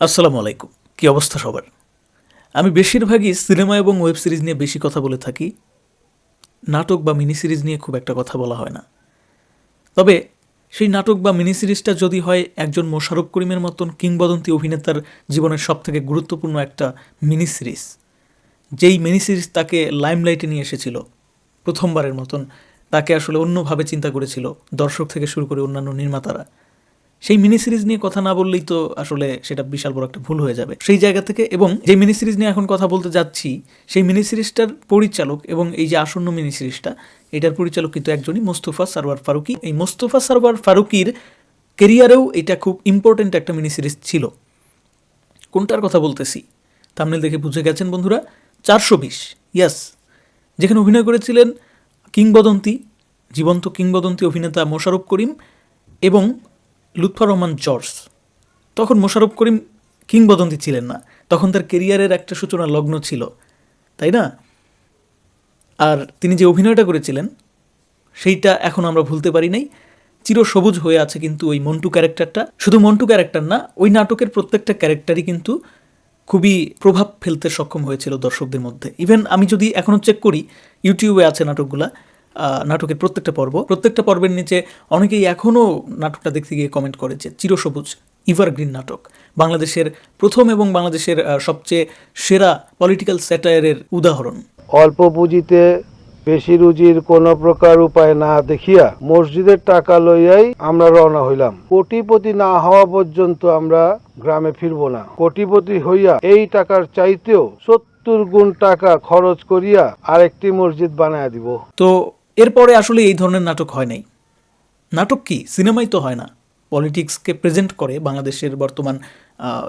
আসসালামু আলাইকুম। কি অবস্থা সবার? আমি বেশিরভাগই সিনেমা এবং ওয়েব সিরিজ নিয়ে বেশি কথা বলে থাকি। নাটক বা মিনি সিরিজ নিয়ে খুব একটা কথা বলা হয় না। তবে সেই নাটক বা মিনি সিরিজটা যদি হয় একজন মোশারফ করিমের মতন কিংবদন্তি অভিনেতার জীবনের সবথেকে গুরুত্বপূর্ণ একটা মিনি সিরিজ যেই মিনি সিরিজ তাকে লাইমলাইটে নিয়ে এসেছিল প্রথমবারের মতন, তাকে আসলে অন্যভাবে চিন্তা করেছিল দর্শক থেকে শুরু করে অন্যান্য নির্মাতারা। সেই মিনি সিরিজ নিয়ে কথা না বললেই তো আসলে সেটা বিশাল বড় একটা ভুল হয়ে যাবে। সেই জায়গা থেকে এবং যে মিনি সিরিজ নিয়ে এখন কথা বলতে যাচ্ছি, সেই মিনি সিরিজটার পরিচালক এবং এই যে আসন্ন মিনি সিরিজটা এটার পরিচালক কিন্তু একজনই মোস্তফা সারওয়ার ফারুকি। এই মোস্তফা সারওয়ার ফারুকির কেরিয়ারেও এটা খুব ইম্পর্ট্যান্ট একটা মিনি সিরিজ ছিল। কোনটার কথা বলতেছি? তামনেল দেখে বুঝে গেছেন বন্ধুরা? চারশো বিশ ইয়াস যেখানে অভিনয় করেছিলেন কিংবদন্তি, জীবন্ত কিংবদন্তি অভিনেতা মোশারফ করিম এবং লুৎফর রহমান জর্জ তখন মোশারফ করিম কিংবদন্তি ছিলেন না। তখন তার কেরিয়ারের একটা সূচনা লগ্ন ছিল, তাই না? আর তিনি যে অভিনয়টা করেছিলেন, সেইটা এখন আমরা ভুলতে পারি নাই। চিরসবুজ হয়ে আছে কিন্তু ওই মন্টু ক্যারেক্টারটা। শুধু মন্টু ক্যারেক্টার না, ওই নাটকের প্রত্যেকটা ক্যারেক্টারই কিন্তু খুবই প্রভাব ফেলতে সক্ষম হয়েছিল দর্শকদের মধ্যে। ইভেন আমি যদি এখনও চেক করি, ইউটিউবে আছে নাটকগুলা নাটকের প্রত্যেকটা পর্ব। প্রত্যেকটা পর্বের নিচে অনেকেই এখনও নাটকটা দেখতে গিয়ে কমেন্ট করেছে চিরসবুজ ইভারগ্রিন নাটক। বাংলাদেশের প্রথম এবং বাংলাদেশের সবচেয়ে সেরা পলিটিক্যাল স্যাটায়ারের উদাহরণ। অল্প পুঁজিতে বেশি রুজির কোন প্রকার উপায় না দেখিয়া মসজিদের টাকা লইয়াই আমরা রওনা হইলাম। কোটিপতি না হওয়া পর্যন্ত আমরা গ্রামে ফিরব না। কোটিপতি হইয়া এই টাকার চাইতেও সত্তর গুণ টাকা খরচ করিয়া আরেকটি মসজিদ বানায় দিব। তো এরপরে আসলে এই ধরনের নাটক হয় নাই। নাটক কি? সিনেমাই তো হয় না। পলিটিক্সকে প্রেজেন্ট করে, বাংলাদেশের বর্তমান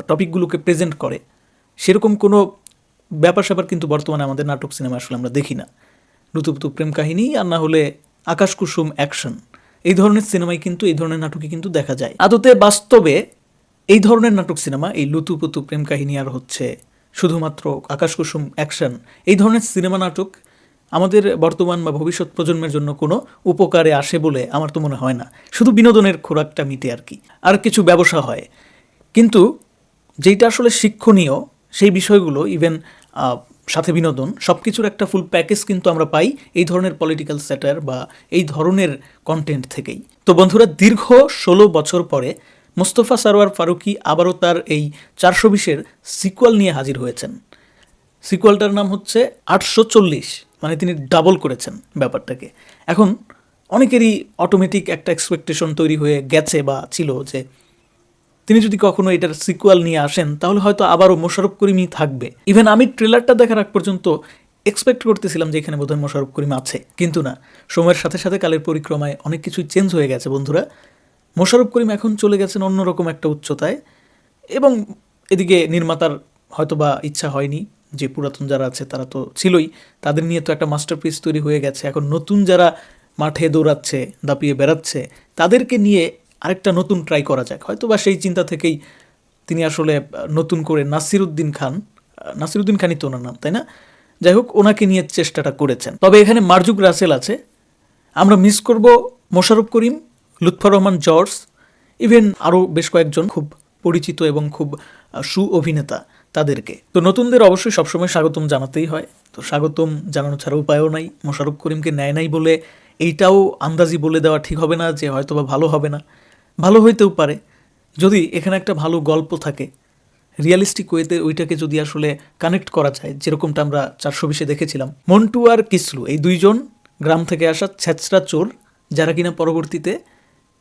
টপিকগুলোকে প্রেজেন্ট করে। সেরকম কোনো ব্যাপার স্যাপার কিন্তু বর্তমানে আমাদের নাটক সিনেমা আসলে আমরা দেখি না। লুতুপুতু প্রেম কাহিনী আর না হলে আকাশ কুসুম অ্যাকশন। এই ধরনের সিনেমায় কিন্তু, এই ধরনের নাটকই কিন্তু দেখা যায়। আদতে বাস্তবে এই ধরনের নাটক সিনেমা, এই লুতুপুতু প্রেম কাহিনী আর হচ্ছে শুধুমাত্র আকাশ কুসুম অ্যাকশন, এই ধরনের সিনেমা নাটক আমাদের বর্তমান বা ভবিষ্যৎ প্রজন্মের জন্য কোনো উপকারে আসে বলে আমার তো মনে হয় না। শুধু বিনোদনের খোরাকটা মিটে আর কি। আর কিছু ব্যবসা হয়। কিন্তু যেটা আসলে শিক্ষণীয়, সেই বিষয়গুলো ইভেন সাথে বিনোদন সব কিছুর একটা ফুল প্যাকেজ কিন্তু আমরা পাই এই ধরনের পলিটিক্যাল স্যাটার বা এই ধরনের কন্টেন্ট থেকেই। তো বন্ধুরা, দীর্ঘ ষোলো বছর পরে মোস্তফা সারোয়ার ফারুকি আবারও তার এই চারশো বিশের সিকুয়াল নিয়ে হাজির হয়েছেন। সিকুয়ালটার নাম হচ্ছে আটশো চল্লিশ। মানে তিনি ডাবল করেছেন ব্যাপারটাকে। এখন অনেকেরই অটোমেটিক একটা এক্সপেকটেশন তৈরি হয়ে গেছে বা ছিল যে তিনি যদি কখনো এটার সিকুয়াল নিয়ে আসেন, তাহলে হয়তো আবারও মোশারফ করিমই থাকবে। ইভেন আমি ট্রেলারটা দেখার আগ পর্যন্ত এক্সপেক্ট করতেছিলাম যে এখানে বোধহয় মোশারফ করিম আছে। কিন্তু না, সময়ের সাথে সাথে কালের পরিক্রমায় অনেক কিছুই চেঞ্জ হয়ে গেছে বন্ধুরা। মোশারফ করিম এখন চলে গেছেন অন্যরকম একটা উচ্চতায় এবং এদিকে নির্মাতার হয়তো বা ইচ্ছা হয়নি। যে পুরাতন যারা আছে তারা তো ছিলই, তাদের নিয়ে তো একটা মাস্টারপিস তৈরি হয়ে গেছে। এখন নতুন যারা মাঠে দৌড়াচ্ছে, দাপিয়ে বেড়াচ্ছে, তাদেরকে নিয়ে আরেকটা নতুন ট্রাই করা যাক। হয়তো বা সেই চিন্তা থেকেই তিনি আসলে নতুন করে নাসিরুদ্দিন খান নাসিরুদ্দিন খানই তো ওনার নাম, তাই না? যাই হোক, ওনাকে নিয়ে চেষ্টাটা করেছেন। তবে এখানে মার্জুক রাসেল আছে। আমরা মিস করব মোশারফ করিম, লুৎফর রহমান, জর্জ ইভেন আরও বেশ কয়েকজন খুব পরিচিত এবং খুব সু অভিনেতা তাদেরকে। তো নতুনদের অবশ্যই সবসময় স্বাগতম জানাতেই হয়। তো স্বাগতম জানানো ছাড়া উপায়ও নাই। মোশারফ করিমকে নেয় নাই বলে এইটাও আন্দাজি বলে দেওয়া ঠিক হবে না যে হয়তো বা ভালো হবে না। ভালো হইতেও পারে। যদি এখানে একটা ভালো গল্প থাকে, রিয়ালিস্টিক ওয়েতে ওইটাকে যদি আসলে কানেক্ট করা যায়, যেরকমটা আমরা চারশো বিশে দেখেছিলাম। মন্টু আর কিসলু, এই দুইজন গ্রাম থেকে আসা ছ্যাচরা চোর, যারা কিনা পরবর্তীতে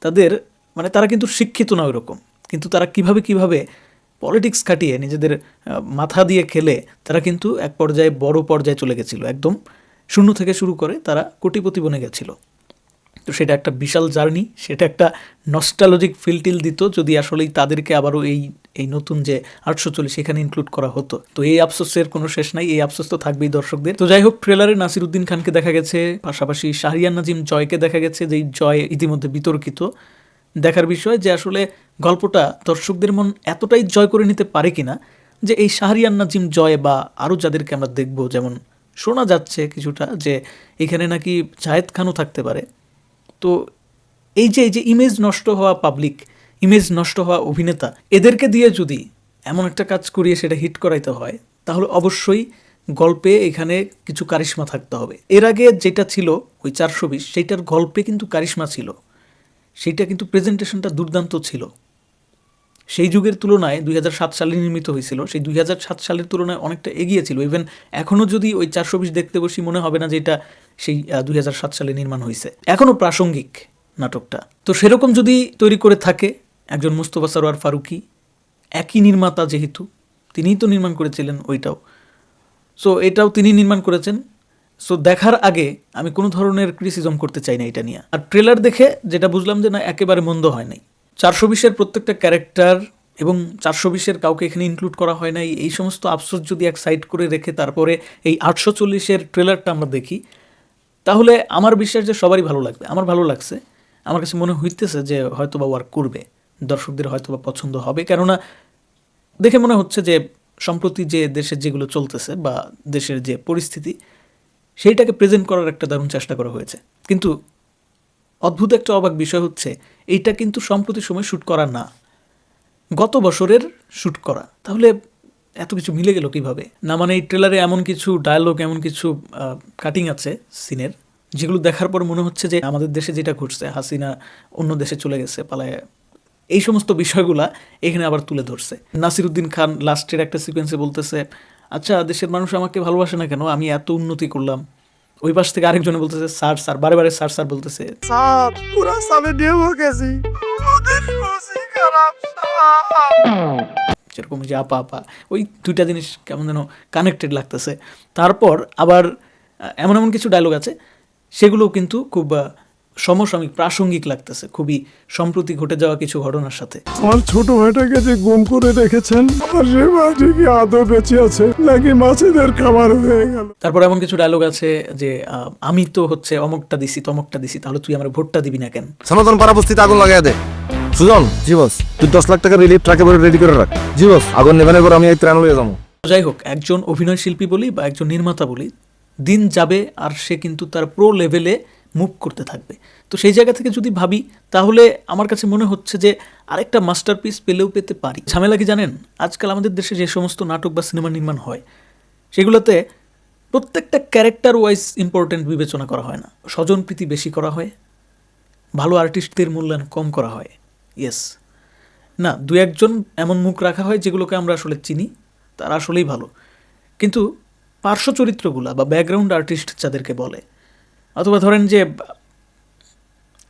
তাদের মানে তারা কিন্তু শিক্ষিত না ওইরকম, কিন্তু তারা কীভাবে কীভাবে পলিটিক্স খাটিয়ে নিজেদের মাথা দিয়ে খেলে তারা কিন্তু এক পর্যায়ে বড় পর্যায়ে চলে গেছিল। একদম শূন্য থেকে শুরু করে তারা কোটিপতি বনে গেছিল। তো সেটা একটা বিশাল জার্নি, সেটা একটা নস্টালজিক ফিলটিল দিত যদি আসলেই তাদেরকে আবারও এই এই নতুন যে আটশো চল্লিশ এখানে ইনক্লুড করা হতো। তো এই আফসোসের কোনো শেষ নাই, এই আফসোস তো থাকবেই দর্শকদের। তো যাই হোক ট্রেলারে নাসির উদ্দিন খানকে দেখা গেছে, পাশাপাশি শাহরিয়ান নাজিম জয়কে দেখা গেছে, যেই জয় ইতিমধ্যে বিতর্কিত। দেখার বিষয় যে আসলে গল্পটা দর্শকদের মন এতটাই জয় করে নিতে পারে কিনা যে এই শাহরিয়ান নাজিম জয় বা আরও যাদেরকে আমরা দেখব, যেমন শোনা যাচ্ছে কিছুটা যে এখানে নাকি জায়েদ খানও থাকতে পারে। তো এই যে এই যে ইমেজ নষ্ট হওয়া পাবলিক, ইমেজ নষ্ট হওয়া অভিনেতা, এদেরকে দিয়ে যদি এমন একটা কাজ করিয়ে সেটা হিট করাইতে হয়, তাহলে অবশ্যই গল্পে এখানে কিছু কারিশমা থাকতে হবে। এর আগে যেটা ছিল ওই চারশো বিশ, সেইটার গল্পে কিন্তু কারিশমা ছিল। সেইটা কিন্তু প্রেজেন্টেশনটা দুর্দান্ত ছিল। সেই যুগের তুলনায় দুই হাজার সাত সালে নির্মিত হয়েছিল। সেই দুই হাজার সাত সালের তুলনায় অনেকটা এগিয়ে ছিল। ইভেন এখনও যদি ওই চারশো বিশ দেখতে বসি, মনে হবে না যে এটা সেই দুই হাজার সাত সালে নির্মাণ হয়েছে। এখনও প্রাসঙ্গিক নাটকটা। তো সেরকম যদি তৈরি করে থাকে একজন মুস্তফা সরোয়ার ফারুকি, একই নির্মাতা যেহেতু, তিনিই তো নির্মাণ করেছিলেন ওইটাও। সো এটাও তিনি নির্মাণ করেছেন। সো দেখার আগে আমি কোনো ধরনের ক্রিটিসিজম করতে চাই না এটা নিয়ে। আর ট্রেলার দেখে যেটা বুঝলাম যে না, একেবারে মন্দ হয় নাই। চারশো বিশের প্রত্যেকটা ক্যারেক্টার এবং চারশো বিশের কাউকে এখানে ইনক্লুড করা হয় নাই, এই সমস্ত আফসোস যদি এক সাইড করে রেখে তারপরে এই আটশো চল্লিশের ট্রেলারটা আমরা দেখি, তাহলে আমার বিশ্বাস যে সবারই ভালো লাগবে। আমার ভালো লাগছে। আমার কাছে মনে হইতেছে যে হয়তো বা ওয়ার্ক করবে। দর্শকদের হয়তো বা পছন্দ হবে। কেননা দেখে মনে হচ্ছে যে সম্প্রতি যে দেশের যেগুলো চলতেছে বা দেশের যে পরিস্থিতি, সেইটাকে প্রেজেন্ট করার একটা দারুণ চেষ্টা করা হয়েছে। কিন্তু অদ্ভুত একটা অবাক বিষয় হচ্ছে, এইটা কিন্তু সম্প্রতি সময় শ্যুট করা না। গত বছরের শ্যুট করা। তাহলে এত কিছু মিলে গেল কীভাবে? না মানে এই ট্রেলারে এমন কিছু ডায়ালগ এমন কিছু কাটিং আছে সিনের, যেগুলো দেখার পর মনে হচ্ছে যে আমাদের দেশে যেটা ঘটছে, হাসিনা অন্য দেশে চলে গেছে, পালায়। এই সমস্ত বিষয়গুলা এখানে আবার তুলে ধরছে। নাসিরুদ্দিন খান লাস্টের একটা সিকোয়েন্সে বলতেছে আচ্ছা দেশের মানুষ আমাকে ভালোবাসে না কেন? আমি এত উন্নতি করলাম। ওই পাশ থেকে আরেকজন বলতেছে স্যার স্যার বারে বারে স্যার স্যার বলতেছে। স্যার পুরা সামনে নিয়ে গেছি যেরকম যে আপা আপা ওই দুইটা জিনিস কেমন যেন কানেক্টেড লাগতেছে। তারপর আবার এমন এমন কিছু ডায়লগ আছে সেগুলোও কিন্তু খুব সমসাময়িক প্রাসঙ্গিক লাগতেছে খুবই সম্প্রতি ঘটে যাওয়া কিছু ঘটনার সাথে। আমার ছোট ভাইটাকে যে গুম করে রেখেছেন আমার সে মাটি কি আদৌ বেঁচে আছে নাকি মাছেদের খাবার হয়ে গেল? তারপর এমন কিছু ডায়লগ আছে যে আহ, আমি তো হচ্ছে অমুকটা দিছি তমকটা দিছি তাহলে তুই আমার ভোটটা দিবি না কেন? সনাতন পাড়া বস্তিতে আগুন লাগাই দে। সুজন জি বস তুই দশ লাখ টাকা রিলিফ ট্রাকে ভরে রেডি করে রাখ। জি বস আগুন নেভানোর পর আমি এই ত্রাণ লয়ে যাব। যাই হোক একজন অভিনয় শিল্পী বলি বা একজন নির্মাতা বলি দিন যাবে আর সে কিন্তু তার প্রো লেভেলে মুভ করতে থাকবে। তো সেই জায়গা থেকে যদি ভাবি, তাহলে আমার কাছে মনে হচ্ছে যে আরেকটা মাস্টারপিস পেলেও পেতে পারি। ঝামেলা কি জানেন? আজকাল আমাদের দেশে যে সমস্ত নাটক বা সিনেমা নির্মাণ হয়, সেগুলোতে প্রত্যেকটা ক্যারেক্টার ওয়াইজ ইম্পর্টেন্ট বিবেচনা করা হয় না। স্বজনপ্রীতি বেশি করা হয়, ভালো আর্টিস্টদের মূল্যায়ন কম করা হয়। ইয়েস না, দু একজন এমন মুখ রাখা হয় যেগুলোকে আমরা আসলে চিনি, তারা আসলেই ভালো। কিন্তু পার্শ্ব চরিত্রগুলা বা ব্যাকগ্রাউন্ড আর্টিস্ট যাদেরকে বলে অথবা ধরেন যে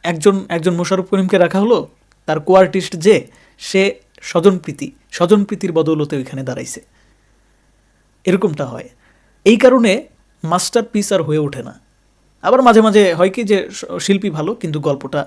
একজন একজন মোশারফ করিমকে রাখা হলো, তার কো আর্টিস্ট যে, সে স্বজনপ্রীতি স্বজনপ্রীতির বদৌলতে ওইখানে দাঁড়াইছে। এরকমটা হয়। এই কারণে মাস্টার পিস আর হয়ে ওঠে না। আবার মাঝে মাঝে হয় কি যে শিল্পী ভালো, কিন্তু গল্পটা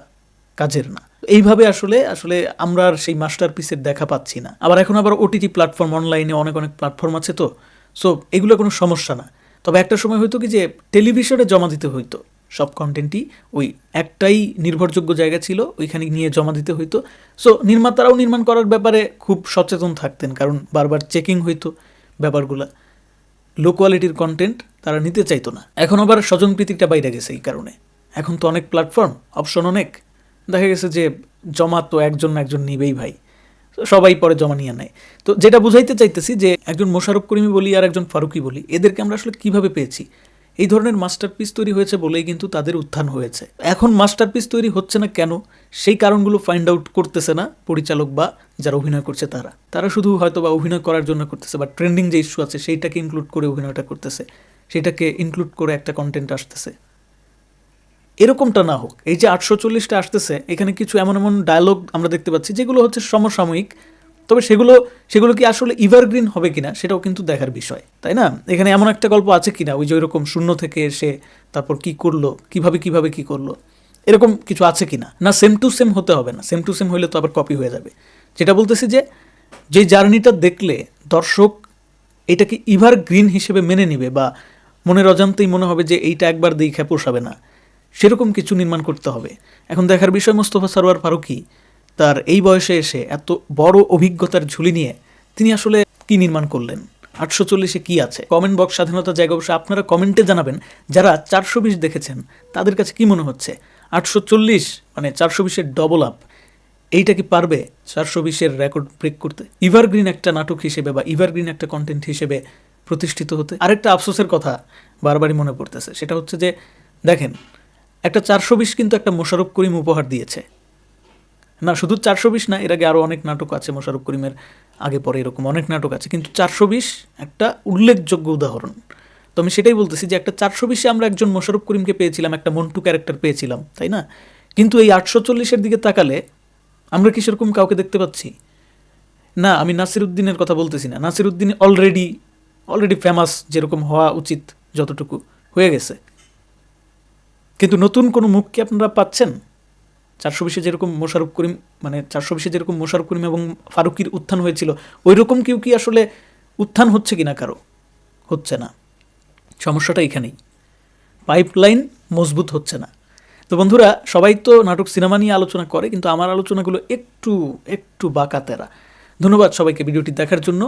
কাজের না। এইভাবে আসলে আসলে আমরা আর সেই মাস্টার পিসের দেখা পাচ্ছি না। আবার এখন আবার ওটিটি প্ল্যাটফর্ম, অনলাইনে অনেক অনেক প্ল্যাটফর্ম আছে তো। সো, এগুলো কোনো সমস্যা না। তবে একটা সময় হয়তো কি যে টেলিভিশনে জমা দিতে হইতো। সব কন্টেন্টই ওই একটাই নির্ভরযোগ্য জায়গা ছিল, ওইখানে নিয়ে জমা দিতে হইতো। সো নির্মাতারাও নির্মাণ করার ব্যাপারে খুব সচেতন থাকতেন, কারণ বারবার চেকিং হইতো ব্যাপারগুলা। লো কোয়ালিটির কন্টেন্ট তারা নিতে চাইতো না। এখন আবার স্বজনপ্রীতিটা বাইরে গেছে এই কারণে। এখন তো অনেক প্ল্যাটফর্ম অপশন অনেক। দেখা গেছে যে জমা তো একজন একজন নিবেই ভাই। সবাই পরে জমা নিয়ে নেয়। তো যেটা বুঝাইতে চাইতেছি যে একজন মোশারফ করিমি বলি আর একজন ফারুকি বলি, এদেরকে আমরা আসলে কীভাবে পেয়েছি? এই ধরনের মাস্টারপিস তৈরি হয়েছে বলেই কিন্তু তাদের উত্থান হয়েছে। এখন মাস্টারপিস তৈরি হচ্ছে না কেন? সেই কারণগুলো ফাইন্ড আউট করতেছে না পরিচালক বা যারা অভিনয় করছে তারা। তারা শুধু হয়তো বা অভিনয় করার জন্য করতেছে বা ট্রেন্ডিং যে ইস্যু আছে, সেইটাকে ইনক্লুড করে অভিনয়টা করতেছে। সেটাকে ইনক্লুড করে একটা কন্টেন্ট আসতেছে। এরকমটা না হোক, এই যে আটশো চল্লিশটা আসতেছে, এখানে কিছু এমন এমন ডায়লগ আমরা দেখতে পাচ্ছি, যেগুলো হচ্ছে সমসাময়িক, তবে সেগুলো সেগুলো কি আসলে ইভারগ্রিন হবে কিনা সেটাও কিন্তু দেখার বিষয়, তাই না? এখানে এমন একটা গল্প আছে কিনা, ওই যে ওইরকম শূন্য থেকে এসে তারপর কি করল, কীভাবে কীভাবে কি করল, এরকম কিছু আছে কিনা? না সেম টু সেম হতে হবে না সেম টু সেম হইলে তো আবার কপি হয়ে যাবে। যেটা বলতেছি যে যে জার্নিটা দেখলে দর্শক এটাকে ইভার গ্রিন হিসেবে মেনে নিবে বা মনের অজান্তেই মনে হবে যে এইটা একবার দেখে পোষাবে না। সেরকম কিছু নির্মাণ করতে হবে। এখন দেখার বিষয় মোস্তফা সরোয়ার ফারুকি, তার এই বয়সে এসে এত বড় অভিজ্ঞতার ঝুলি নিয়ে তিনি আসলে কি নির্মাণ করলেন? আটশো চল্লিশে কী আছে? কমেন্ট বক্স স্বাধীনতা জায়গা অবশ্যই আপনারা কমেন্টে জানাবেন। যারা চারশো বিশ দেখেছেন, তাদের কাছে কি মনে হচ্ছে? আটশো চল্লিশ মানে চারশো বিশের ডবল আপ এইটা কি পারবে চারশো বিশের রেকর্ড ব্রেক করতে? ইভারগ্রিন একটা নাটক হিসেবে বা ইভারগ্রিন একটা কন্টেন্ট হিসেবে প্রতিষ্ঠিত হতে আরেকটা আফসোসের কথা বারবারই মনে পড়তেছে। সেটা হচ্ছে যে, দেখেন একটা চারশো বিশ কিন্তু একটা মোশারফ করিম উপহার দিয়েছে। না, শুধু চারশো বিশ না, এর আগে আরও অনেক নাটক আছে মোশারফ করিমের, আগে পরে এরকম অনেক নাটক আছে, কিন্তু চারশো বিশ একটা উল্লেখযোগ্য উদাহরণ। তো আমি সেটাই বলতেছি যে একটা চারশো বিশে আমরা একজন মোশারফ করিমকে পেয়েছিলাম, একটা মন্টু ক্যারেক্টার পেয়েছিলাম, তাই না? কিন্তু এই আটশো চল্লিশের দিকে তাকালে আমরা কি সেরকম কাউকে দেখতে পাচ্ছি? না, আমি নাসির উদ্দিনের কথা বলতেছি না। Nasir Uddin already already famous যেরকম হওয়া উচিত যতটুকু হয়ে গেছে। কিন্তু নতুন কোনো মুখ কি আপনারা পাচ্ছেন? চারশো বিশে যেরকম মোশারফ করিম মানে চারশো বিশে যেরকম মোশারফ করিম এবং ফারুকির উত্থান হয়েছিল ওই রকম কেউ কি আসলে উত্থান হচ্ছে কিনা কারও? হচ্ছে না। সমস্যাটা এখানেই। পাইপলাইন মজবুত হচ্ছে না। তো বন্ধুরা, সবাই তো নাটক সিনেমা নিয়ে আলোচনা করে, কিন্তু আমার আলোচনাগুলো একটু একটু বাঁকাতেরা ধন্যবাদ সবাইকে ভিডিওটি দেখার জন্য।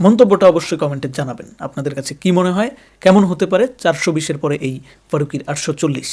মন্তব্যটা অবশ্যই কমেন্টে জানাবেন। আপনাদের কাছে কি মনে হয়? কেমন হতে পারে? চারশো বিশের পরে এই ফারুকির আটশো চল্লিশ।